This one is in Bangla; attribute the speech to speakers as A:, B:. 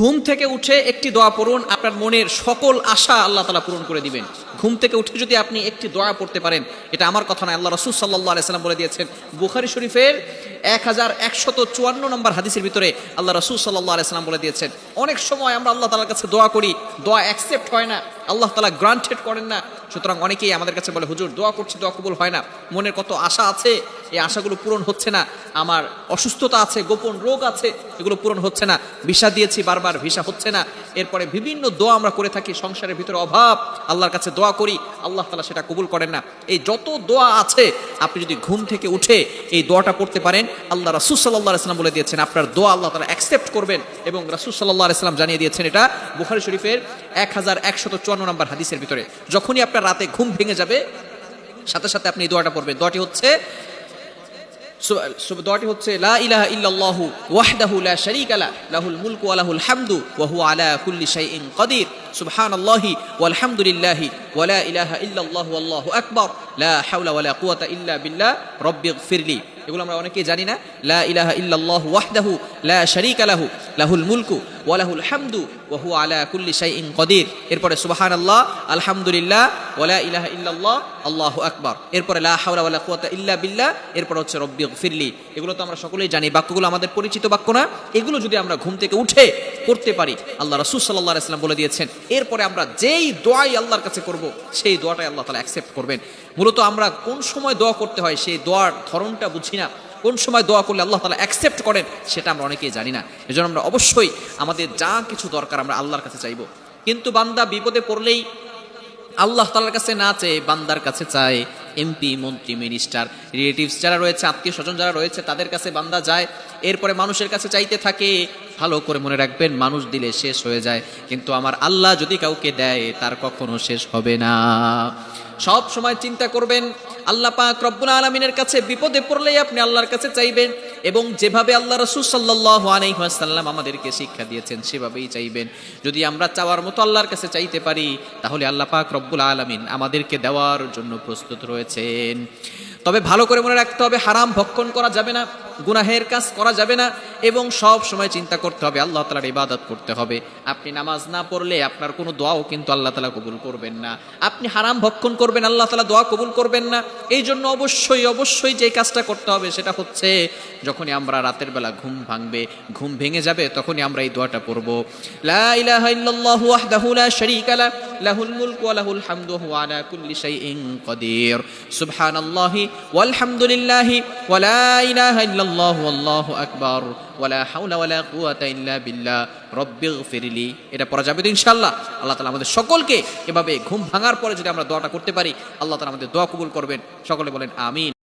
A: ঘুম থেকে উঠে একটি দোয়া পড়ুন, আপনার মনের সকল আশা আল্লাহ তালা পূরণ করে দিবেন। ঘুম থেকে উঠে যদি আপনি একটি দোয়া পড়তে পারেন, এটা আমার কথা নয়, আল্লাহ রসুল সাল্লাহ আলাইসাল্লাম বলে দিয়েছেন। বুখারি শরীফের এক হাজার একশত চুয়ান্ন নম্বর হাদিসের ভিতরে আল্লাহ রসুল সাল্লাহ আলাইসাল্লাম বলে দিয়েছেন, অনেক সময় আমরা আল্লাহ তালার কাছে দোয়া করি, দোয়া অ্যাকসেপ্ট হয় না, আল্লাহ তালা গ্রান্টেড করেন না। সুতরাং অনেকেই আমাদের কাছে বলে, হুজুর, দোয়া করছি, দোয়া কবুল হয় না। মনের কত আশা আছে, এই আশাগুলো পূরণ হচ্ছে না। আমার অসুস্থতা আছে, গোপন রোগ আছে, এগুলো পূরণ হচ্ছে না। ভিসা দিয়েছি, বারবার ভিসা হচ্ছে না। এরপরে বিভিন্ন দোয়া আমরা করে থাকি, সংসারের ভিতরে অভাব, আল্লাহর কাছে দোয়া করি, আল্লাহ তালা সেটা কবুল করেন না। এই যত দোয়া আছে, আপনি যদি ঘুম থেকে উঠে এই দোয়াটা পড়তে পারেন আল্লাহ রাসুল সাল্লাহ ইসলাম বলে দিয়েছেন, আপনার দোয়া আল্লাহ তালা অ্যাকসেপ্ট করবেন এবং রাসুল সাল্লাহ ইসলাম জানিয়ে দিয়েছেন এটা বুখারি শরীফের এক হাজার একশত চুয়ান্ন নম্বর হাদিসের ভিতরে। যখনই আপনার রাতে ঘুম ভেঙে যাবে, সাথে সাথে আপনি এই দোয়াটা পড়বেন। দোয়াটি হচ্ছে দোয়াটি হচ্ছে, লা ইলাহা ইল্লাল্লাহু ওয়াহদাহু লা শারীকা লা, লাহুল মুলকু ওয়া লাহুল হামদু ওয়া হুয়া আলা কুল্লি শাইইন কাদির। সুবহানাল্লাহি ওয়াল হামদুলিল্লাহি ওয়া লা ইলাহা ইল্লাল্লাহু আল্লাহু আকবার। লা হাওলা ওয়া লা কুওয়াতা ইল্লা বিল্লাহ রব্বিগফিরলি এগুলো আমরা অনেকেই জানি না। লা ইলাহা ইল্লাল্লাহু ওয়াহদাহু লা শারীকা লাহু লাহুল মুলকু ওয়া লাহুল হামদু ওয়া হুয়া আলা কুল্লি শাইইন কাদির। এরপরে সুবহানাল্লাহ, আলহামদুলিল্লাহ, ওয়া লা ইলাহা ইল্লাল্লাহ, আল্লাহু আকবার। এরপরে লা হাওলা ওয়া লা কুওয়াতা ইল্লা বিল্লাহ, এরপর হচ্ছে রব্বি ফিরলি এগুলো তো আমরা সকলেই জানি, বাক্যগুলো আমাদের পরিচিত বাক্য না। এগুলো যদি আমরা ঘুম থেকে উঠে করতে পারি, আল্লাহ রাসূল সাল্লাল্লাহু আলাইহি সাল্লাম বলে দিয়েছেন, এরপরে আমরা যেই দোয়াই আল্লাহর কাছে করব, সেই দোয়াটাই আল্লাহ তাআলা অ্যাকসেপ্ট করবেন। মূলত আমরা কোন সময় দোয়া করতে হয়, সেই দোয়ার ধরনটা বুঝি না। কোন সময় দোয়া করলে আল্লাহ তালা অ্যাকসেপ্ট করেন, সেটা আমরা অনেকেই জানি না। এজন্য আমরা অবশ্যই আমাদের যা কিছু দরকার আমরা আল্লাহর কাছে চাইব। কিন্তু বান্দা বিপদে পড়লেই আল্লাহ তালার কাছে না চেয়ে বান্দার কাছে চায় এমপি মন্ত্রী মিনিস্টার রিলেটিভস যারা রয়েছে আত্মীয় স্বজন যারা রয়েছে, তাদের কাছে বান্দা যায়। এরপরে মানুষের কাছে চাইতে থাকে, ভালো করে মনে রাখবেন, মানুষ দিলে শেষ হয়ে যায়। কিন্তু আমার আল্লাহ যদি কাউকে দেয়, তার কখনো শেষ হবে না। সব সময় চিন্তা করবেন, আল্লাহ পাক রব্বুল আলমিনের কাছে বিপদে পড়লেই আপনি আল্লাহর কাছে চাইবেন এবং যেভাবে আল্লাহ রসুল সাল্লাহ আলাইসাল্লাম আমাদেরকে শিক্ষা দিয়েছেন, সেভাবেই চাইবেন। যদি আমরা চাওয়ার মতো আল্লাহর কাছে চাইতে পারি, তাহলে আল্লাহ পাক রব্বুল আলমিন আমাদেরকে দেওয়ার জন্য প্রস্তুত রয়েছেন। তবে ভালো করে মনে রাখতে হবে, হারাম ভক্ষণ করা যাবে না। গুনাহের কাজ করা যাবে না। এবং সব সময় চিন্তা করতে হবে, আল্লাহ তালার ইবাদত করতে হবে। আপনি নামাজ না পড়লে আপনার কোনো দোয়াও কিন্তু আল্লাহ তালা কবুল করবেন না। আপনি হারাম ভক্ষণ করবেন, আল্লাহ তালা দোয়া কবুল করবেন না। এই জন্য অবশ্যই অবশ্যই যে কাজটা করতে হবে সেটা হচ্ছে, যখনই আমরা রাতের বেলা ঘুম ভাঙবে, ঘুম ভেঙে যাবে, তখনই আমরা এই দোয়াটা পড়ব। লা ইলাহা ইল্লাল্লাহু ওয়াহদাহু লা শারীকা লা, লাহুল মুলকু ওয়া লাহুল হামদু ওয়া আলা কুল্লি শাইইন কাদির সুবহানাল্লাহি ওয়াল হামদুলিল্লাহি ওয়া লা ইলাহা ইল্লাল্লাহু আল্লাহু আকবার। ওয়া হাউলা ওয়ালা কুয়াতা ইল্লা বিল্লাহ। রব্বিগফিরলি এটা পড়া যাবে তো ইনশাআল্লাহ। আল্লাহ তালা আমাদের সকলকে এভাবে ঘুম ভাঙার পরে যদি আমরা দোয়াটা করতে পারি, আল্লাহ তালা আমাদের দোয়া কবুল করবেন। সকলে বলেন, আমিন।